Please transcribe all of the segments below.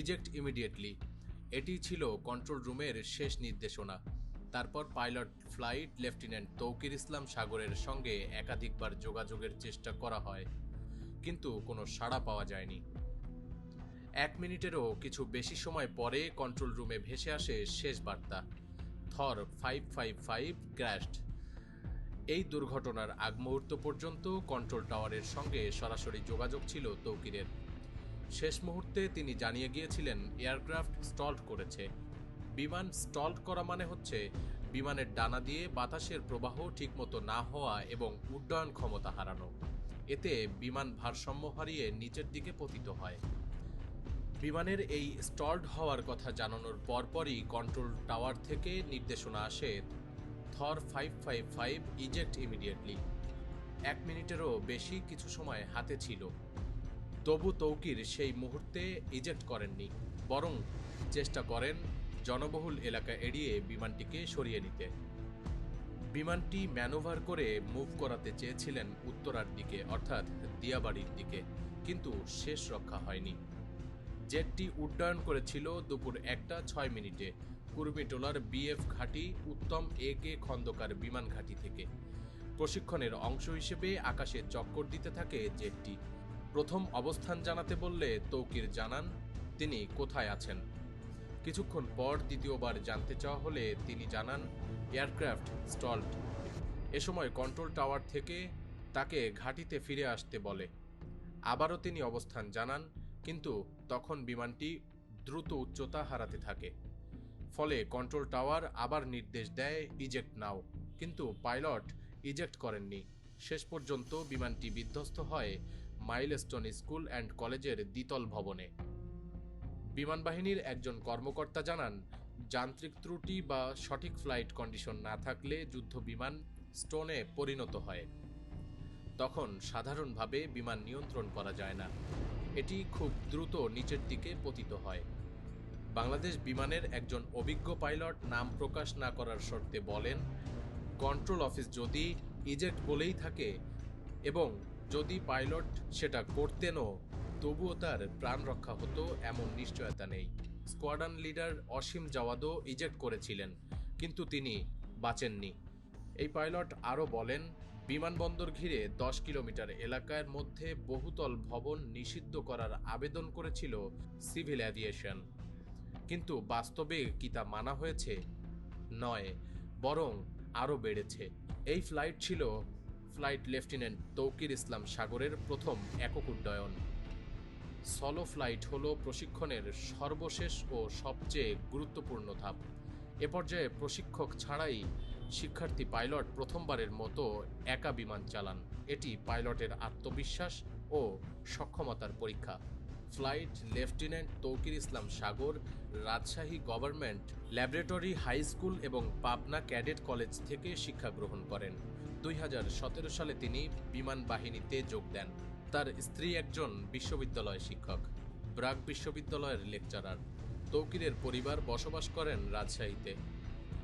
Eject immediately এটি ছিল control রুমের শেষ নির্দেশনা। তারপর pilot flight lieutenant Touqir Islam সাগরের সঙ্গে একাধিকবার যোগাযোগের চেষ্টা করা হয়। কিন্তু কোনো সাড়া পাওয়া যায়নি। এক মিনিটেরও কিছু বেশি সময় পরে কন্ট্রোল রুমে ভেসে আসে শেষ বার্তা। Thor five five five crashed এই দুর্ঘটনার আগ মুহূর্ত পর্যন্ত কন্ট্রোল টাওয়ারের সঙ্গে সরাসরি যোগাযোগ ছিল তৌকিরের। শেষ মুহূর্তে তিনি জানিয়ে গিয়েছিলেন, এয়ারক্রাফট স্টল্ট করেছে। বিমান স্টল্ট করা মানে হচ্ছে, বিমানের ডানা দিয়ে বাতাসের প্রবাহ ঠিকমতো না হওয়া এবং উড্ডয়ন ক্ষমতা হারানো। এতে বিমান ভারসাম্য হারিয়ে নিচের দিকে পতিত হয়। বিমানের এই স্টলড হওয়ার কথা জানানোর পরপরই কন্ট্রোল টাওয়ার থেকে নির্দেশনা আসে Thor five five five eject immediately. এক মিনিটেরও বেশি কিছু সময় হাতে ছিল। তবু তৌকির সেই মুহূর্তে ইজেক্ট করেননি, বরং চেষ্টা করেন জনবহুল এলাকা এড়িয়ে বিমানটিকে সরিয়ে নিতে। বিমানটি ম্যানোভার করে মুভ করাতে চেয়েছিলেন উত্তরার দিকে, অর্থাৎ দিয়াবাড়ির দিকে, কিন্তু শেষ রক্ষা হয়নি। জেটটি উড্ডয়ন করেছিল দুপুর একটা, ছয় মিনিটে। কুর্মিটোলার বিএফ ঘাঁটি উত্তম এ কে খন্দকার বিমান ঘাঁটি থেকে। প্রশিক্ষণের অংশ হিসেবে আকাশে চক্কর দিতে থাকে জেটটি। প্রথম অবস্থান জানাতে বললে তৌকির জানান, তিনি কোথায় আছেন? কিছুক্ষণ পর দ্বিতীয়বার জানতে চাওয়া হলে তিনি জানান, এয়ারক্রাফট স্টল্ট। এ সময় কন্ট্রোল টাওয়ার থেকে তাকে ঘাঁটিতে ফিরে আসতে বলে। আবারও তিনি অবস্থান জানান, কিন্তু তখন বিমানটি দ্রুত উচ্চতা হারাতে থাকে। ফলে কন্ট্রোল টাওয়ার আবার নির্দেশ দেয়, ইজেক্ট নাও। কিন্তু পাইলট ইজেক্ট করেননি। শেষ পর্যন্ত বিমানটি বিধ্বস্ত হয় মাইলস্টোন স্কুল অ্যান্ড কলেজের দ্বিতল ভবনে। বিমান বাহিনীর একজন কর্মকর্তা জানান, যান্ত্রিক ত্রুটি বা সঠিক ফ্লাইট কন্ডিশন না থাকলে যুদ্ধ বিমান স্টোনে পরিণত হয়। তখন সাধারণভাবে বিমান নিয়ন্ত্রণ করা যায় না। এটি খুব দ্রুত নিচের দিকে পতিত হয়। বাংলাদেশ বিমানের একজন অভিজ্ঞ পাইলট নাম প্রকাশ না করার শর্তে বলেন, কন্ট্রোল অফিস যদি ইজেক্ট বলেই থাকে এবং যদি পাইলট সেটা করতেনও, তবুও তার প্রাণ রক্ষা হতো এমন নিশ্চয়তা নেই। স্কোয়াডান লিডার অসীম জাওয়াদও ইজেক্ট করেছিলেন, কিন্তু তিনি বাঁচেননি। এই পাইলট আরও বলেন, বিমানবন্দর ঘিরে দশ কিলোমিটার এলাকার মধ্যে বহুতল ভবন নিষিদ্ধ করার আবেদন করেছিল সিভিল অ্যাভিয়েশন। কিন্তু বাস্তবে কি তা মানা হয়েছে? নয়, বরং আরও বেড়েছে। এই ফ্লাইট ছিল ফ্লাইট লেফটেন্যান্ট তৌকির ইসলাম সাগরের প্রথম একক উড্ডয়ন। সলো ফ্লাইট হল প্রশিক্ষণের সর্বশেষ ও সবচেয়ে গুরুত্বপূর্ণ ধাপ। এ পর্যায়ে প্রশিক্ষক ছাড়াই শিক্ষার্থী পাইলট প্রথমবারের মতো একা বিমান চালান। এটি পাইলটের আত্মবিশ্বাস ও সক্ষমতার পরীক্ষা। Flight lieutenant Touqir Islam Sagar, Rajshahi government laboratory high school এবং পাবনা ক্যাডেট কলেজ থেকে শিক্ষা গ্রহণ করেন। দুই হাজার সতেরো সালে তিনি বিমান বাহিনীতে যোগ দেন। তার স্ত্রী একজন বিশ্ববিদ্যালয় শিক্ষক, ব্রাক বিশ্ববিদ্যালয়ের লেকচারার। তৌকিরের পরিবার বসবাস করেন রাজশাহীতে।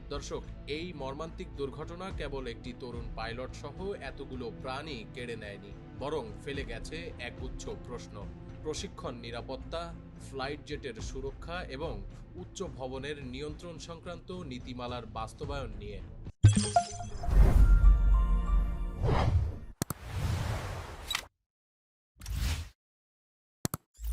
দর্শক, এই মর্মান্তিক দুর্ঘটনা কেবল একটি তরুণ পাইলট সহ এতগুলো প্রাণই কেড়ে নেয়নি, বরং ফেলে গেছে এক একগুচ্ছ প্রশ্ন। প্রশিক্ষণ নিরাপত্তা ফ্লাইট জেটের সুরক্ষা এবং উচ্চ ভবনের নিয়ন্ত্রণ সংক্রান্ত নীতিমালার বাস্তবায়ন নিয়ে।